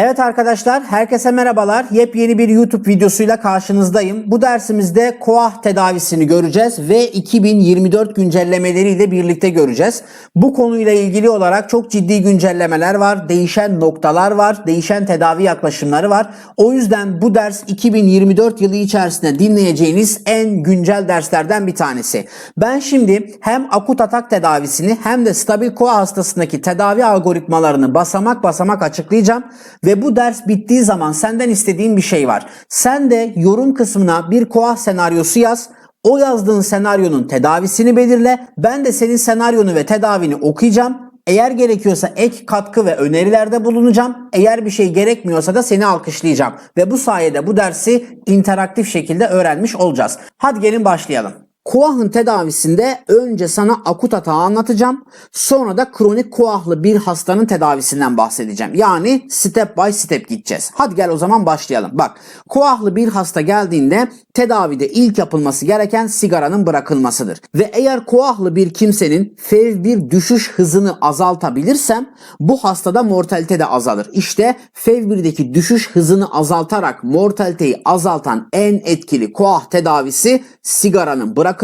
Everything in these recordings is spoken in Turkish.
Evet arkadaşlar, herkese merhabalar. Yepyeni bir YouTube videosuyla karşınızdayım. Bu dersimizde koah tedavisini göreceğiz ve 2024 güncellemeleriyle birlikte göreceğiz. Bu konuyla ilgili olarak çok ciddi güncellemeler var, değişen noktalar var, değişen tedavi yaklaşımları var. O yüzden bu ders 2024 yılı içerisinde dinleyeceğiniz en güncel derslerden bir tanesi. Ben şimdi hem akut atak tedavisini hem de stabil koa hastasındaki tedavi algoritmalarını basamak basamak açıklayacağım. Ve bu ders bittiği zaman senden istediğim bir şey var. Sen de yorum kısmına bir koah senaryosu yaz. O yazdığın senaryonun tedavisini belirle. Ben de senin senaryonu ve tedavini okuyacağım. Eğer gerekiyorsa ek katkı ve önerilerde bulunacağım. Eğer bir şey gerekmiyorsa da seni alkışlayacağım. Ve bu sayede bu dersi interaktif şekilde öğrenmiş olacağız. Hadi gelin başlayalım. Koah'ın tedavisinde önce sana akut hata anlatacağım. Sonra da kronik koahlı bir hastanın tedavisinden bahsedeceğim. Yani step by step gideceğiz. Hadi gel o zaman başlayalım. Bak koahlı bir hasta geldiğinde tedavide ilk yapılması gereken sigaranın bırakılmasıdır. Ve eğer koahlı bir kimsenin fev bir düşüş hızını azaltabilirsem bu hastada mortalite de azalır. İşte fev 1'deki düşüş hızını azaltarak mortaliteyi azaltan en etkili koah tedavisi sigaranın bırakılmasıdır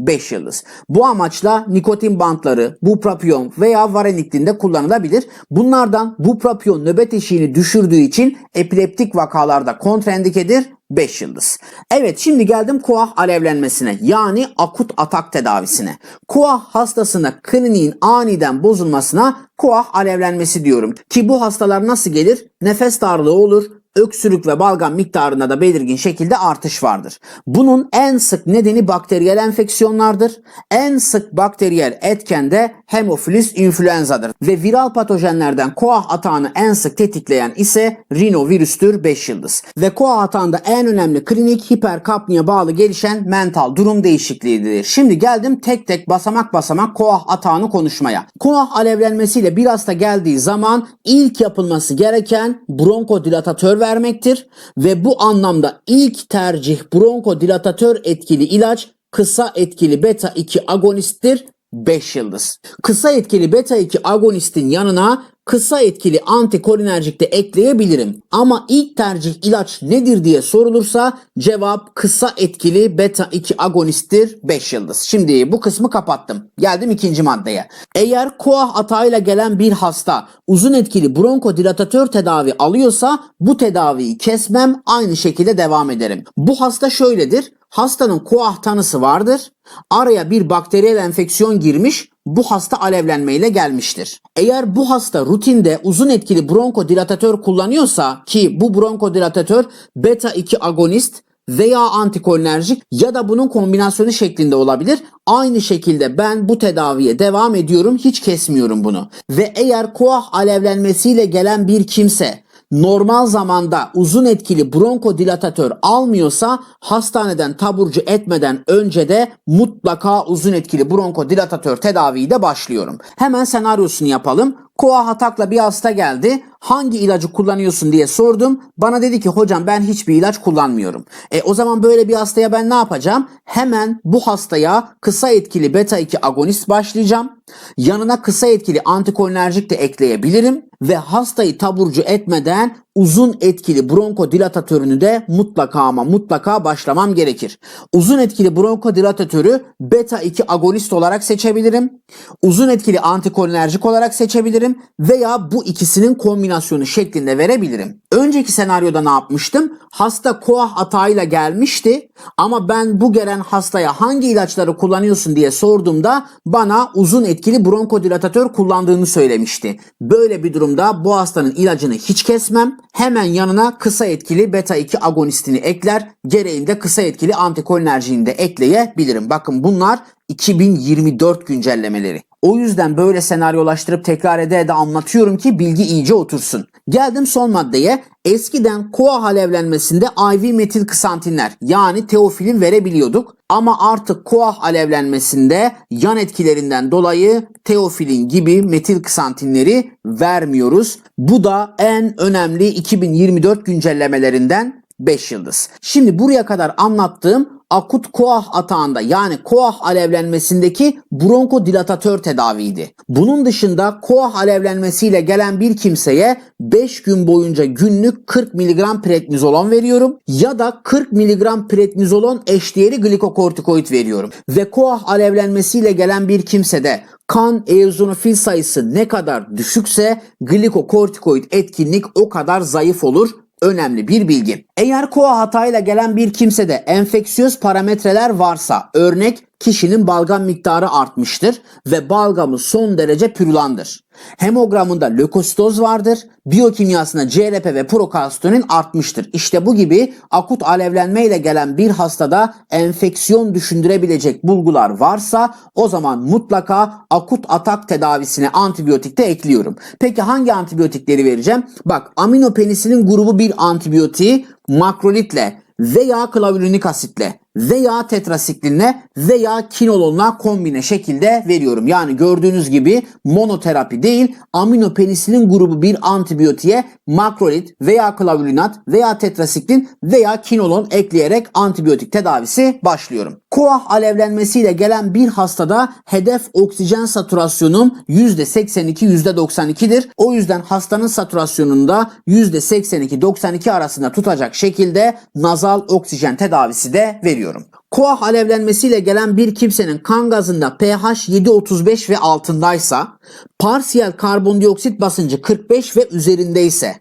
5 yıldız. Bu amaçla nikotin bantları, bupropion veya vareniktin de kullanılabilir. Bunlardan bupropion nöbet eşiğini düşürdüğü için epileptik vakalarda kontraindikedir 5 yıldız. Evet şimdi geldim koah alevlenmesine yani akut atak tedavisine. Koah hastasına kliniğin aniden bozulmasına koah alevlenmesi diyorum. Ki bu hastalar nasıl gelir? Nefes darlığı olur, öksürük ve balgam miktarında da belirgin şekilde artış vardır. Bunun en sık nedeni bakteriyel enfeksiyonlardır. En sık bakteriyel etken de hemofilus influenzadır. Ve viral patojenlerden koah atağını en sık tetikleyen ise rinovirüstür 5 yıldız. Ve koah atağında en önemli klinik hiperkapniye bağlı gelişen mental durum değişikliğidir. Şimdi geldim tek tek basamak basamak koah atağını konuşmaya. Koah alevlenmesiyle bir hasta geldiği zaman ilk yapılması gereken bronkodilatatör vermektir ve bu anlamda ilk tercih bronkodilatatör etkili ilaç kısa etkili beta 2 agonisttir 5 yıldız. Kısa etkili beta 2 agonistin yanına kısa etkili antikolinerjik de ekleyebilirim. Ama ilk tercih ilaç nedir diye sorulursa cevap kısa etkili beta 2 agonisttir 5 yıldız. Şimdi bu kısmı kapattım. Geldim ikinci maddeye. Eğer koah atağıyla gelen bir hasta uzun etkili bronkodilatatör tedavi alıyorsa bu tedaviyi kesmem aynı şekilde devam ederim. Bu hasta şöyledir. Hastanın koah tanısı vardır. Araya bir bakteriyel enfeksiyon girmiş. Bu hasta alevlenmeyle gelmiştir. Eğer bu hasta rutinde uzun etkili bronkodilatatör kullanıyorsa ki bu bronkodilatatör beta 2 agonist veya antikolinerjik ya da bunun kombinasyonu şeklinde olabilir. Aynı şekilde ben bu tedaviye devam ediyorum. Hiç kesmiyorum bunu. Ve eğer koah alevlenmesiyle gelen bir kimse normal zamanda uzun etkili bronkodilatatör almıyorsa hastaneden taburcu etmeden önce de mutlaka uzun etkili bronkodilatatör tedaviyi de başlıyorum. Hemen senaryosunu yapalım. Koa hatakla bir hasta geldi. Hangi ilacı kullanıyorsun diye sordum. Bana dedi ki hocam ben hiçbir ilaç kullanmıyorum. E o zaman böyle bir hastaya ben ne yapacağım? Hemen bu hastaya kısa etkili beta 2 agonist başlayacağım. Yanına kısa etkili antikolinerjik de ekleyebilirim ve hastayı taburcu etmeden uzun etkili bronkodilatatörünü de mutlaka ama mutlaka başlamam gerekir. Uzun etkili bronkodilatatörü beta 2 agonist olarak seçebilirim. Uzun etkili antikolinerjik olarak seçebilirim veya bu ikisinin kombinasyonu şeklinde verebilirim. Önceki senaryoda ne yapmıştım? Hasta koah atağıyla gelmişti ama ben bu gelen hastaya hangi ilaçları kullanıyorsun diye sorduğumda bana uzun etkili bronkodilatatör kullandığını söylemişti. Böyle bir durumda bu hastanın ilacını hiç kesmem. Hemen yanına kısa etkili beta 2 agonistini ekler. Gereğinde kısa etkili antikolinerjiğini de ekleyebilirim. Bakın bunlar 2024 güncellemeleri. O yüzden böyle senaryolaştırıp tekrar ede ede anlatıyorum ki bilgi iyice otursun. Geldim son maddeye. Eskiden koa alevlenmesinde IV metil kısantinler yani teofilin verebiliyorduk. Ama artık koah alevlenmesinde yan etkilerinden dolayı teofilin gibi metil kısantinleri vermiyoruz. Bu da en önemli 2024 güncellemelerinden 5 yıldız. Şimdi buraya kadar anlattığım akut koah atağında yani koah alevlenmesindeki bronkodilatatör tedaviydi. Bunun dışında koah alevlenmesiyle gelen bir kimseye 5 gün boyunca günlük 40 mg prednizolon veriyorum ya da 40 mg prednizolon eşdeğeri glikokortikoid veriyorum. Ve koah alevlenmesiyle gelen bir kimsede kan eozinofil sayısı ne kadar düşükse glikokortikoid etkinlik o kadar zayıf olur önemli bir bilgi. Eğer koa hatayla gelen bir kimsede enfeksiyöz parametreler varsa örnek kişinin balgam miktarı artmıştır ve balgamı son derece pürülandır. Hemogramında lökositoz vardır. Biyokimyasında CRP ve prokalsitonin artmıştır. İşte bu gibi akut alevlenme ile gelen bir hastada enfeksiyon düşündürebilecek bulgular varsa o zaman mutlaka akut atak tedavisine antibiyotik de ekliyorum. Peki hangi antibiyotikleri vereceğim? Bak aminopenisinin grubu bir antibiyotiği makrolitle veya klavulunik asitle veya tetrasiklinle veya kinolonla kombine şekilde veriyorum. Yani gördüğünüz gibi monoterapi değil aminopenisinin grubu bir antibiyotiğe makrolit veya klavulinat veya tetrasiklin veya kinolon ekleyerek antibiyotik tedavisi başlıyorum. Koah alevlenmesiyle gelen bir hastada hedef oksijen satürasyonum %82 %92'dir. O yüzden hastanın satürasyonunda %82-92 arasında tutacak şekilde nazal oksijen tedavisi de veriyorum. Koah alevlenmesiyle gelen bir kimsenin kan gazında pH 7.35 ve altındaysa, parsiyel karbondioksit basıncı 45 ve üzerindeyse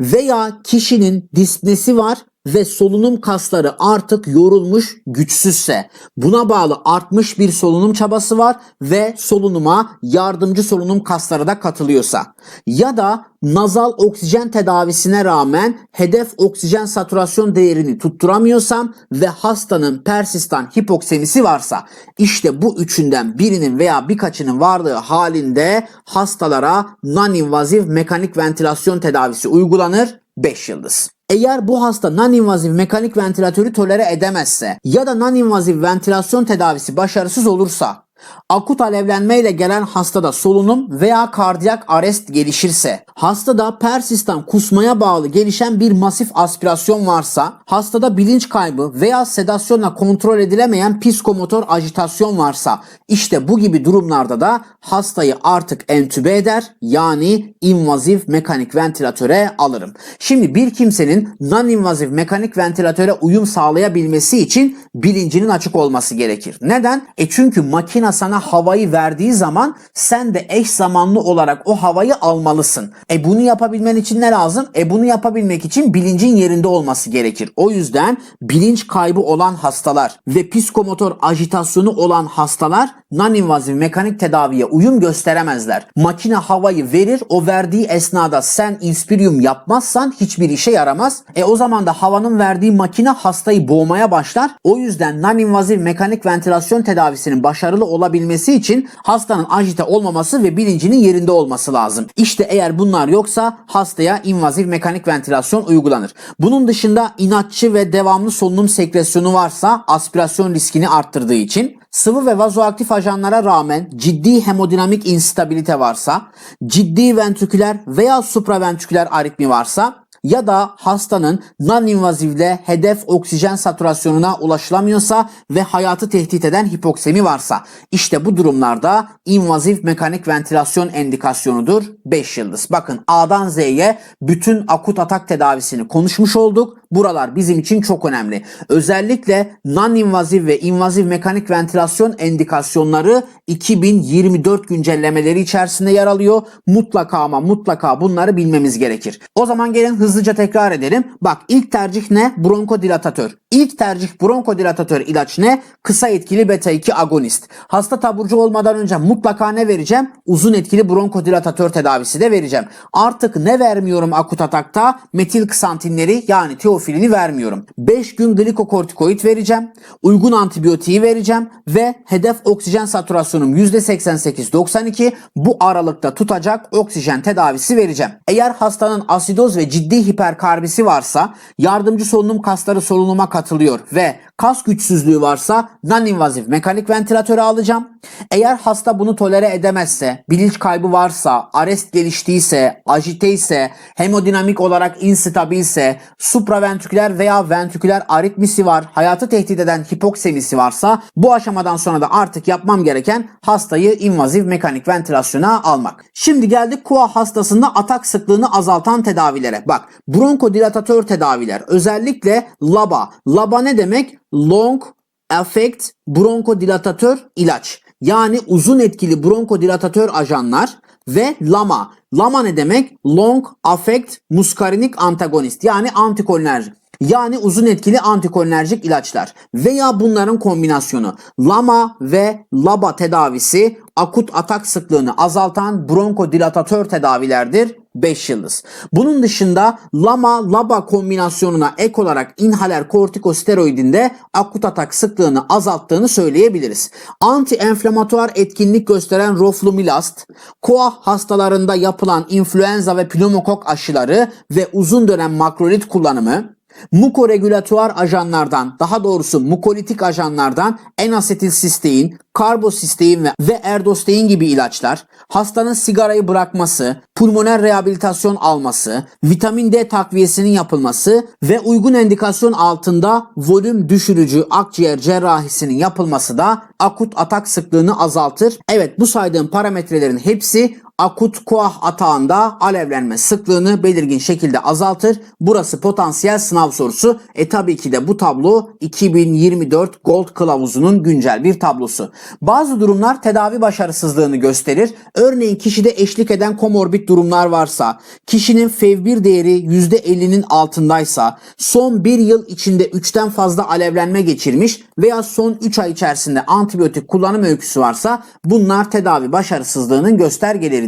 veya kişinin dispnesi var ve solunum kasları artık yorulmuş, güçsüzse, buna bağlı artmış bir solunum çabası var ve solunuma yardımcı solunum kasları da katılıyorsa ya da nazal oksijen tedavisine rağmen hedef oksijen saturasyon değerini tutturamıyorsam ve hastanın persistan hipoksemisi varsa işte bu üçünden birinin veya birkaçının varlığı halinde hastalara non-invaziv mekanik ventilasyon tedavisi uygulanır 5 yıldız. Eğer bu hasta non-invaziv mekanik ventilatörü tolere edemezse ya da non-invaziv ventilasyon tedavisi başarısız olursa Akut alevlenmeyle gelen hastada solunum veya kardiyak arrest gelişirse, hastada persistan kusmaya bağlı gelişen bir masif aspirasyon varsa, hastada bilinç kaybı veya sedasyonla kontrol edilemeyen psikomotor ajitasyon varsa, işte bu gibi durumlarda da hastayı artık entübe eder yani invaziv mekanik ventilatöre alırım. Şimdi bir kimsenin non-invaziv mekanik ventilatöre uyum sağlayabilmesi için bilincinin açık olması gerekir. Neden? E çünkü makina sana havayı verdiği zaman sen de eş zamanlı olarak o havayı almalısın. E bunu yapabilmen için ne lazım? E bunu yapabilmek için bilincin yerinde olması gerekir. O yüzden bilinç kaybı olan hastalar ve psikomotor ajitasyonu olan hastalar non-invaziv mekanik tedaviye uyum gösteremezler. Makine havayı verir, o verdiği esnada sen inspirium yapmazsan hiçbir işe yaramaz. E o zaman da havanın verdiği makine hastayı boğmaya başlar. O yüzden non-invaziv mekanik ventilasyon tedavisinin başarılı olabilmesi için hastanın ajite olmaması ve bilincinin yerinde olması lazım. İşte eğer bunlar yoksa hastaya invaziv mekanik ventilasyon uygulanır. Bunun dışında inatçı ve devamlı solunum sekresyonu varsa aspirasyon riskini arttırdığı için sıvı ve vazoaktif ajanlara rağmen ciddi hemodinamik instabilite varsa, ciddi ventriküler veya supraventriküler aritmi varsa ya da hastanın non-invazivle hedef oksijen satürasyonuna ulaşılamıyorsa ve hayatı tehdit eden hipoksemi varsa işte bu durumlarda invaziv mekanik ventilasyon endikasyonudur 5 yıldız. Bakın A'dan Z'ye bütün akut atak tedavisini konuşmuş olduk. Buralar bizim için çok önemli. Özellikle non-invaziv ve invaziv mekanik ventilasyon endikasyonları 2024 güncellemeleri içerisinde yer alıyor. Mutlaka ama mutlaka bunları bilmemiz gerekir. O zaman gelin hızlıca tekrar edelim. Bak ilk tercih ne? Bronkodilatatör. İlk tercih bronkodilatatör ilaç ne? Kısa etkili beta 2 agonist. Hasta taburcu olmadan önce mutlaka ne vereceğim? Uzun etkili bronkodilatatör tedavisi de vereceğim. Artık ne vermiyorum akut atakta? Metil ksantinleri yani teofilini vermiyorum. 5 gün glikokortikoid vereceğim. Uygun antibiyotiği vereceğim ve hedef oksijen satürasyonum %88-92 bu aralıkta tutacak oksijen tedavisi vereceğim. Eğer hastanın asidoz ve ciddi hiperkarbisi varsa yardımcı solunum kasları solunuma katılıyor ve kas güçsüzlüğü varsa non-invazif mekanik ventilatörü alacağım. Eğer hasta bunu tolere edemezse, bilinç kaybı varsa, arrest geliştiyse, ajite ise, hemodinamik olarak instabilse, supraventriküler veya ventriküler aritmisi var, hayatı tehdit eden hipoksemisi varsa bu aşamadan sonra da artık yapmam gereken hastayı invazif mekanik ventilasyona almak. Şimdi geldik KUA hastasında atak sıklığını azaltan tedavilere. Bak bronkodilatatör tedaviler özellikle LABA. LABA ne demek? Long Affect bronkodilatatör ilaç. Yani uzun etkili bronkodilatatör ajanlar ve LAMA. LAMA ne demek? Long Affect Muscarinic Antagonist yani antikolinerjik. Yani uzun etkili antikolinerjik ilaçlar veya bunların kombinasyonu LAMA ve LABA tedavisi akut atak sıklığını azaltan bronkodilatatör tedavilerdir 5 yıldız. Bunun dışında LAMA LABA kombinasyonuna ek olarak inhaler kortikosteroidinde akut atak sıklığını azalttığını söyleyebiliriz. Anti-enflamatuar etkinlik gösteren roflumilast, koah hastalarında yapılan influenza ve pneumokok aşıları ve uzun dönem makrolit kullanımı mukoregülatuar ajanlardan daha doğrusu mukolitik ajanlardan N-asetilsistein, karbosistein ve, ve erdostein gibi ilaçlar, hastanın sigarayı bırakması, pulmoner rehabilitasyon alması, vitamin D takviyesinin yapılması ve uygun endikasyon altında volüm düşürücü akciğer cerrahisinin yapılması da akut atak sıklığını azaltır. Evet bu saydığım parametrelerin hepsi akut koah atağında alevlenme sıklığını belirgin şekilde azaltır. Burası potansiyel sınav sorusu. E tabii ki de bu tablo 2024 Gold kılavuzunun güncel bir tablosu. Bazı durumlar tedavi başarısızlığını gösterir. Örneğin kişide eşlik eden komorbid durumlar varsa, kişinin FEV1 değeri %50'nin altındaysa, son 1 yıl içinde 3'ten fazla alevlenme geçirmiş veya son 3 ay içerisinde antibiyotik kullanım öyküsü varsa bunlar tedavi başarısızlığının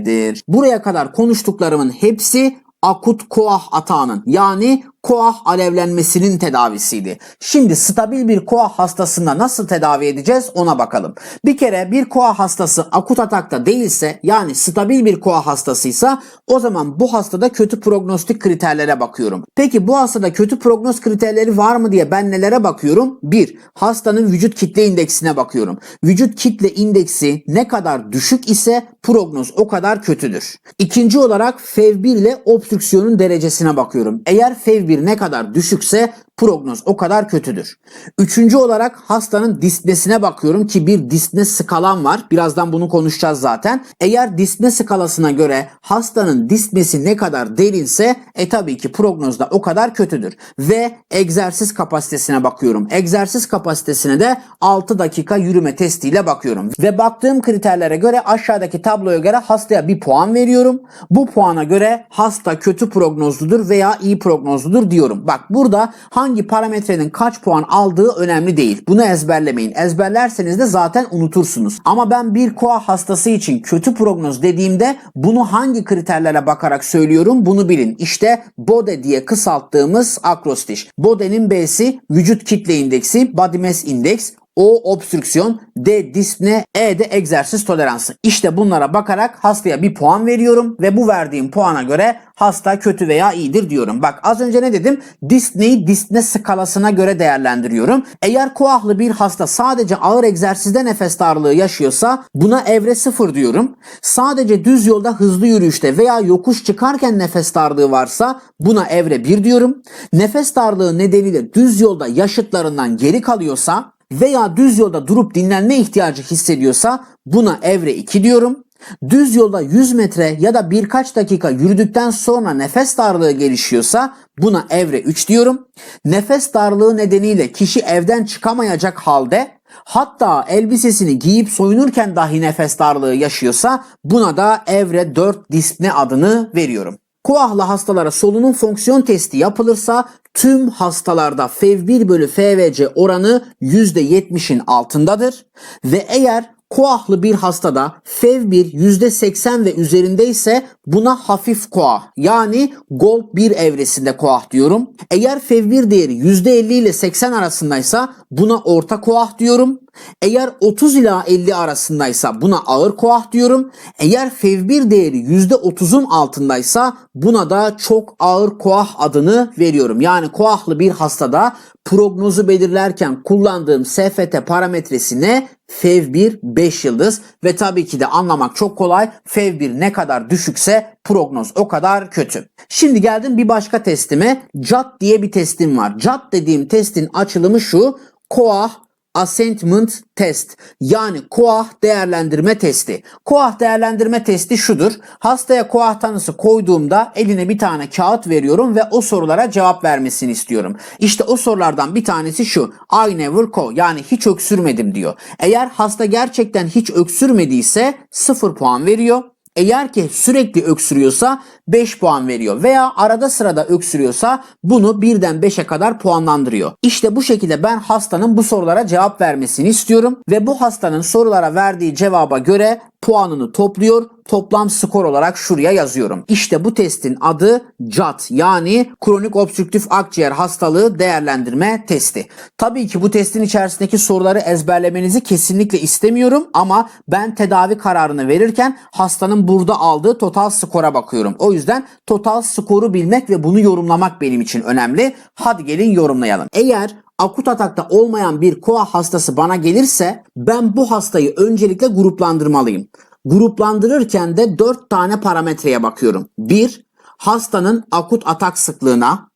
göstergeleridir. Buraya kadar konuştuklarımın hepsi akut koah atağının yani koah alevlenmesinin tedavisiydi. Şimdi stabil bir koah hastasında nasıl tedavi edeceğiz ona bakalım. Bir kere bir koah hastası akut atakta değilse yani stabil bir koah hastasıysa o zaman bu hastada kötü prognostik kriterlere bakıyorum. Peki bu hastada kötü prognoz kriterleri var mı diye ben nelere bakıyorum? 1. Hastanın vücut kitle indeksine bakıyorum. Vücut kitle indeksi ne kadar düşük ise prognoz o kadar kötüdür. İkinci olarak FEV1 ile obstrüksiyonun derecesine bakıyorum. Eğer FEV1 ne kadar düşükse prognoz o kadar kötüdür. Üçüncü olarak hastanın dispnesine bakıyorum ki bir dispne skalam var. Birazdan bunu konuşacağız zaten. Eğer dispne skalasına göre hastanın dispnesi ne kadar derinse e tabii ki prognoz da o kadar kötüdür. Ve egzersiz kapasitesine bakıyorum. Egzersiz kapasitesine de 6 dakika yürüme testiyle bakıyorum. Ve baktığım kriterlere göre aşağıdaki tabloya göre hastaya bir puan veriyorum. Bu puana göre hasta kötü prognozludur veya iyi prognozludur diyorum. Bak burada hangi hangi parametrenin kaç puan aldığı önemli değil. Bunu ezberlemeyin. Ezberlerseniz de zaten unutursunuz. Ama ben bir koa hastası için kötü prognoz dediğimde bunu hangi kriterlere bakarak söylüyorum bunu bilin. İşte BODE diye kısalttığımız akrostiş. BODE'nin B'si vücut kitle indeksi, body mass index, o obstrüksiyon, D dispne, E de egzersiz toleransı. İşte bunlara bakarak hastaya bir puan veriyorum ve bu verdiğim puana göre hasta kötü veya iyidir diyorum. Bak az önce ne dedim? Disney'i Disney skalasına göre değerlendiriyorum. Eğer koahlı bir hasta sadece ağır egzersizde nefes darlığı yaşıyorsa buna evre 0 diyorum. Sadece düz yolda hızlı yürüyüşte veya yokuş çıkarken nefes darlığı varsa buna evre 1 diyorum. Nefes darlığı nedeniyle düz yolda yaşıtlarından geri kalıyorsa veya düz yolda durup dinlenme ihtiyacı hissediyorsa buna evre 2 diyorum. Düz yolda 100 metre ya da birkaç dakika yürüdükten sonra nefes darlığı gelişiyorsa buna evre 3 diyorum. Nefes darlığı nedeniyle kişi evden çıkamayacak halde hatta elbisesini giyip soyunurken dahi nefes darlığı yaşıyorsa buna da evre 4 dispne adını veriyorum. Koahlı hastalara solunum fonksiyon testi yapılırsa tüm hastalarda FEV1 bölü FVC oranı %70'in altındadır. Ve eğer Koahlı bir hastada FEV1 %80 ve üzerindeyse buna hafif koah yani gold 1 evresinde koah diyorum. Eğer FEV1 değeri %50 ile 80 arasındaysa buna orta koah diyorum. Eğer 30 ila 50 arasındaysa buna ağır koah diyorum. Eğer FEV1 değeri %30'un altındaysa buna da çok ağır koah adını veriyorum. Yani koahlı bir hastada prognozu belirlerken kullandığım SFT parametresi ne? FEV1 5 yıldız ve tabii ki de anlamak çok kolay. FEV1 ne kadar düşükse prognoz o kadar kötü. Şimdi geldim bir başka testime. CAT diye bir testim var. CAT dediğim testin açılımı şu. Koah Assessment Test yani koah değerlendirme testi. Koah değerlendirme testi şudur. Hastaya koah tanısı koyduğumda eline bir tane kağıt veriyorum ve o sorulara cevap vermesini istiyorum. İşte o sorulardan bir tanesi şu. I never co yani hiç öksürmedim diyor. Eğer hasta gerçekten hiç öksürmediyse 0 puan veriyor. Eğer ki sürekli öksürüyorsa 5 puan veriyor veya arada sırada öksürüyorsa bunu birden 5'e kadar puanlandırıyor. İşte bu şekilde ben hastanın bu sorulara cevap vermesini istiyorum ve bu hastanın sorulara verdiği cevaba göre puanını topluyor. Toplam skor olarak şuraya yazıyorum. İşte bu testin adı CAT yani kronik obstrüktif akciğer hastalığı değerlendirme testi. Tabii ki bu testin içerisindeki soruları ezberlemenizi kesinlikle istemiyorum ama ben tedavi kararını verirken hastanın burada aldığı total skora bakıyorum. O yüzden total skoru bilmek ve bunu yorumlamak benim için önemli. Hadi gelin yorumlayalım. Eğer akut atakta olmayan bir koa hastası bana gelirse ben bu hastayı öncelikle gruplandırmalıyım. Gruplandırırken de 4 tane parametreye bakıyorum. 1. Hastanın akut atak sıklığına.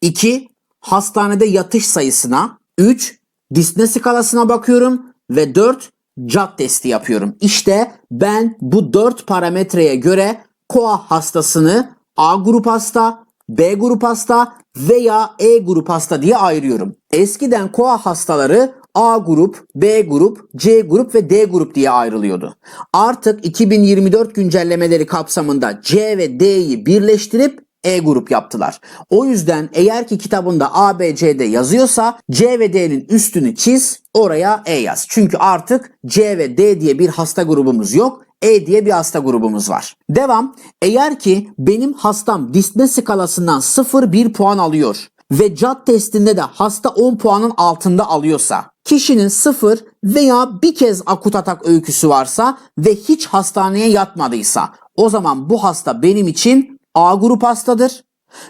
2. Hastanede yatış sayısına. 3. Disne skalasına bakıyorum. Ve 4. CAT testi yapıyorum. İşte ben bu 4 parametreye göre koa hastasını A grup hasta, B grup hasta veya E grup hasta diye ayırıyorum. Eskiden koa hastaları A grup, B grup, C grup ve D grup diye ayrılıyordu. Artık 2024 güncellemeleri kapsamında C ve D'yi birleştirip E grup yaptılar. O yüzden eğer ki kitabında A, B, C'de yazıyorsa C ve D'nin üstünü çiz, oraya E yaz. Çünkü artık C ve D diye bir hasta grubumuz yok. E diye bir hasta grubumuz var. Devam. Eğer ki benim hastam Disney skalasından 0-1 puan alıyor ve CAT testinde de hasta 10 puanın altında alıyorsa, kişinin 0 veya bir kez akut atak öyküsü varsa ve hiç hastaneye yatmadıysa, o zaman bu hasta benim için A grup hastadır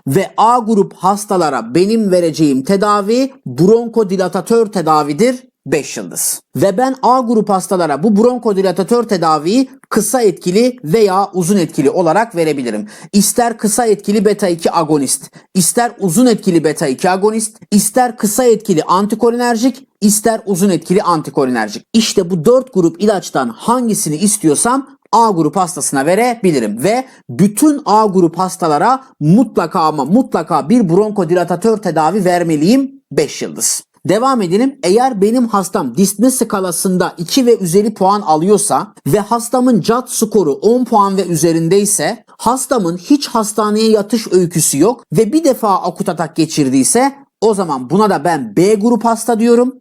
ve A grup hastalara benim vereceğim tedavi bronkodilatatör tedavidir 5 yıldız. Ve ben A grup hastalara bu bronkodilatatör tedaviyi kısa etkili veya uzun etkili olarak verebilirim. İster kısa etkili beta 2 agonist, ister uzun etkili beta 2 agonist, ister kısa etkili antikolinerjik, ister uzun etkili antikolinerjik. İşte bu 4 grup ilaçtan hangisini istiyorsam A grup hastasına verebilirim ve bütün A grup hastalara mutlaka ama mutlaka bir bronkodilatatör tedavi vermeliyim 5 yıldız. Devam edelim. Eğer benim hastam Disney skalasında 2 ve üzeri puan alıyorsa ve hastamın CAT skoru 10 puan ve üzerindeyse hastamın hiç hastaneye yatış öyküsü yok ve bir defa akut atak geçirdiyse o zaman buna da ben B grup hasta diyorum.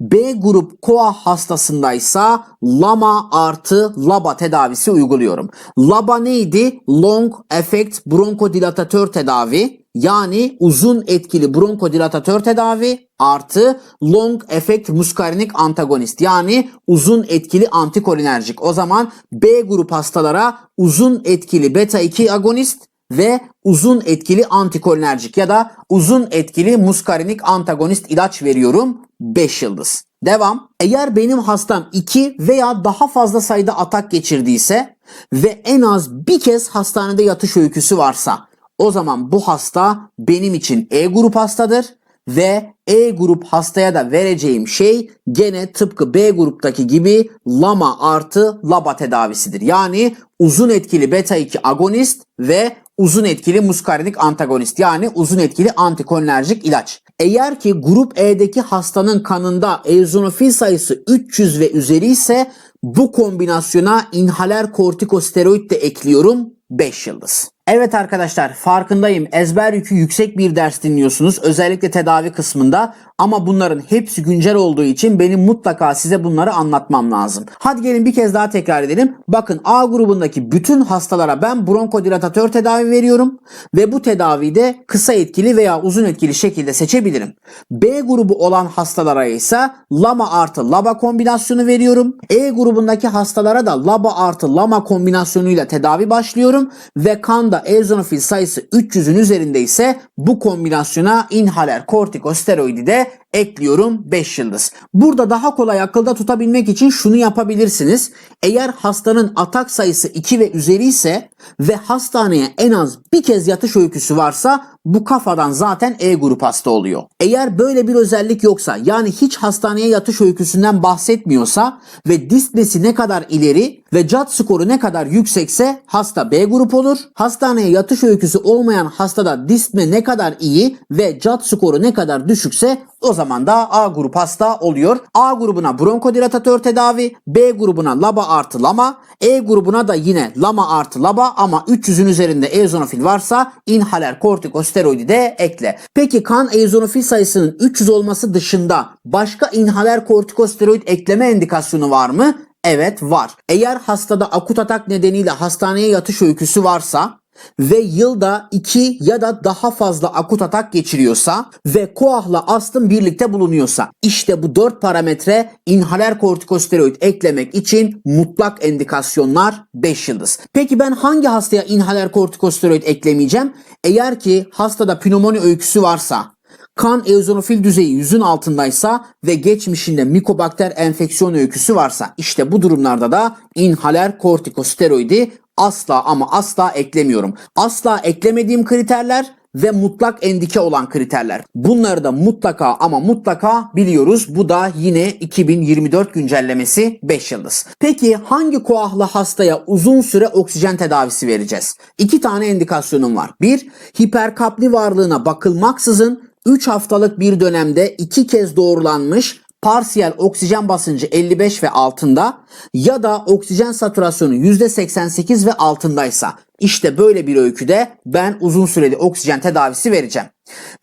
B grup koa hastasındaysa LAMA artı LABA tedavisi uyguluyorum. LABA neydi? Long Effect Bronkodilatatör tedavi yani uzun etkili bronkodilatatör tedavi artı long effect muskarinik antagonist yani uzun etkili antikolinerjik. O zaman B grup hastalara uzun etkili beta 2 agonist ve uzun etkili antikolinerjik ya da uzun etkili muskarinik antagonist ilaç veriyorum 5 yıldız. Devam. Eğer benim hastam 2 veya daha fazla sayıda atak geçirdiyse ve en az bir kez hastanede yatış öyküsü varsa o zaman bu hasta benim için E grup hastadır ve E grup hastaya da vereceğim şey gene tıpkı B gruptaki gibi LAMA artı LABA tedavisidir. Yani uzun etkili beta 2 agonist ve uzun etkili muskarinik antagonist yani uzun etkili antikolinerjik ilaç. Eğer ki grup E'deki hastanın kanında eozinofil sayısı 300 ve üzeri ise bu kombinasyona inhaler kortikosteroid de ekliyorum 5 yıldız. Evet arkadaşlar farkındayım ezber yükü yüksek bir ders dinliyorsunuz özellikle tedavi kısmında ama bunların hepsi güncel olduğu için benim mutlaka size bunları anlatmam lazım. Hadi gelin bir kez daha tekrar edelim. Bakın A grubundaki bütün hastalara ben bronkodilatatör tedavi veriyorum ve bu tedaviyi de kısa etkili veya uzun etkili şekilde seçebilirim. B grubu olan hastalara ise LAMA artı LABA kombinasyonu veriyorum. E grubundaki hastalara da LABA artı LAMA kombinasyonuyla tedavi başlıyorum ve kanda eozinofil sayısı 300'ün üzerinde ise bu kombinasyona inhaler kortikosteroidi de ekliyorum 5 yıldız. Burada daha kolay akılda tutabilmek için şunu yapabilirsiniz. Eğer hastanın atak sayısı 2 ve üzeri ise ve hastaneye en az bir kez yatış öyküsü varsa bu kafadan zaten E grup hasta oluyor. Eğer böyle bir özellik yoksa yani hiç hastaneye yatış öyküsünden bahsetmiyorsa ve dispnesi ne kadar ileri ve CAT skoru ne kadar yüksekse hasta B grup olur. Hastaneye yatış öyküsü olmayan hastada dispne ne kadar iyi ve CAT skoru ne kadar düşükse o zaman da A grup hasta oluyor. A grubuna bronkodilatatör tedavi, B grubuna LABA artı LAMA, E grubuna da yine LAMA artı LABA ama 300'ün üzerinde eozinofil varsa inhaler kortikosteroidi de ekle. Peki kan eozinofil sayısının 300 olması dışında başka inhaler kortikosteroid ekleme endikasyonu var mı? Evet var. Eğer hastada akut atak nedeniyle hastaneye yatış öyküsü varsa ve yılda 2 ya da daha fazla akut atak geçiriyorsa ve koahla astım birlikte bulunuyorsa işte bu 4 parametre inhaler kortikosteroid eklemek için mutlak endikasyonlar 5 yıldız. Peki ben hangi hastaya inhaler kortikosteroid eklemeyeceğim? Eğer ki hastada pnömoni öyküsü varsa kan eozinofil düzeyi yüzün altındaysa ve geçmişinde mikobakter enfeksiyon öyküsü varsa işte bu durumlarda da inhaler kortikosteroidi asla ama asla eklemiyorum. Asla eklemediğim kriterler ve mutlak endike olan kriterler. Bunları da mutlaka ama mutlaka biliyoruz. Bu da yine 2024 güncellemesi 5 yıldız. Peki hangi koahlı hastaya uzun süre oksijen tedavisi vereceğiz? İki tane endikasyonum var. Bir, hiperkapni varlığına bakılmaksızın 3 haftalık bir dönemde 2 kez doğrulanmış parsiyel oksijen basıncı 55 ve altında ya da oksijen satürasyonu %88 ve altındaysa işte böyle bir öyküde ben uzun süreli oksijen tedavisi vereceğim.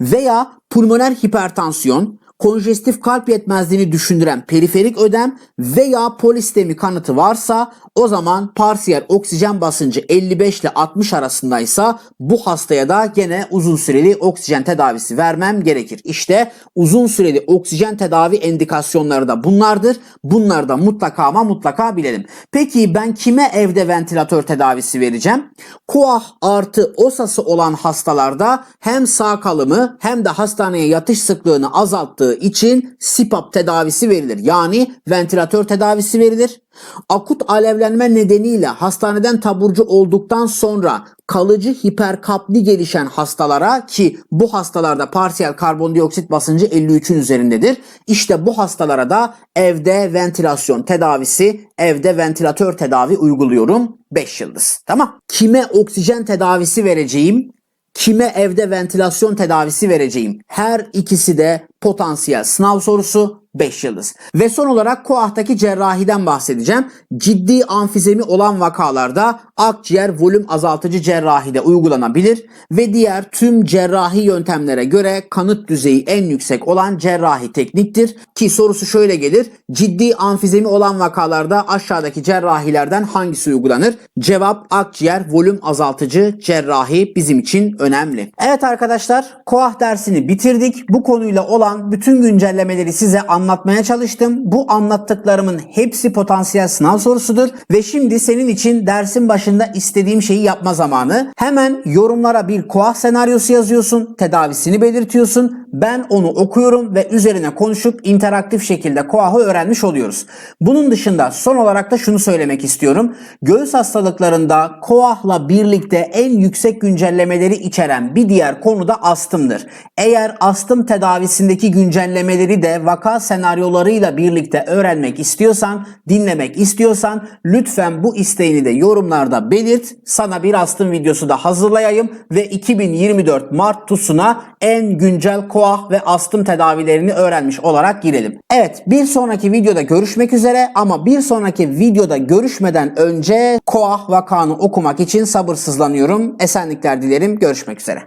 Veya pulmoner hipertansiyon, konjestif kalp yetmezliğini düşündüren periferik ödem veya polistemi kanıtı varsa o zaman parsiyel oksijen basıncı 55 ile 60 arasındaysa bu hastaya da gene uzun süreli oksijen tedavisi vermem gerekir. İşte uzun süreli oksijen tedavi endikasyonları da bunlardır. Bunları da mutlaka ama mutlaka bilelim. Peki ben kime evde ventilatör tedavisi vereceğim? KOAH artı OSAS'ı olan hastalarda hem sağ kalımı hem de hastaneye yatış sıklığını azalttığı için SIPAP tedavisi verilir. Yani ventilatör tedavisi verilir. Akut alevlenme nedeniyle hastaneden taburcu olduktan sonra kalıcı hiperkapni gelişen hastalara ki bu hastalarda parsiyel karbondioksit basıncı 53'ün üzerindedir. İşte bu hastalara da evde ventilasyon tedavisi, evde ventilatör tedavi uyguluyorum 5 yıldız. Tamam. Kime oksijen tedavisi vereceğim? Kime evde ventilasyon tedavisi vereceğim? Her ikisi de potansiyel sınav sorusu 5 yıldız. Ve son olarak koahtaki cerrahiden bahsedeceğim. Ciddi amfizemi olan vakalarda akciğer volüm azaltıcı cerrahide uygulanabilir ve diğer tüm cerrahi yöntemlere göre kanıt düzeyi en yüksek olan cerrahi tekniktir. Ki sorusu şöyle gelir. Ciddi amfizemi olan vakalarda aşağıdaki cerrahilerden hangisi uygulanır? Cevap akciğer volüm azaltıcı cerrahi bizim için önemli. Evet arkadaşlar koah dersini bitirdik. Bu konuyla olan bütün güncellemeleri size anlatmaya çalıştım. Bu anlattıklarımın hepsi potansiyel sınav sorusudur ve şimdi senin için dersin başında istediğim şeyi yapma zamanı. Hemen yorumlara bir koah senaryosu yazıyorsun, tedavisini belirtiyorsun. Ben onu okuyorum ve üzerine konuşup interaktif şekilde koahı öğrenmiş oluyoruz. Bunun dışında son olarak da şunu söylemek istiyorum. Göğüs hastalıklarında koahla birlikte en yüksek güncellemeleri içeren bir diğer konu da astımdır. Eğer astım tedavisindeki güncellemeleri de vaka senaryolarıyla birlikte öğrenmek istiyorsan, dinlemek istiyorsan lütfen bu isteğini de yorumlarda belirt. Sana bir astım videosu da hazırlayayım ve 2024 Mart TUS'una en güncel koah ve astım tedavilerini öğrenmiş olarak girelim. Evet bir sonraki videoda görüşmek üzere ama bir sonraki videoda görüşmeden önce koah vakanı okumak için sabırsızlanıyorum. Esenlikler dilerim. Görüşmek üzere.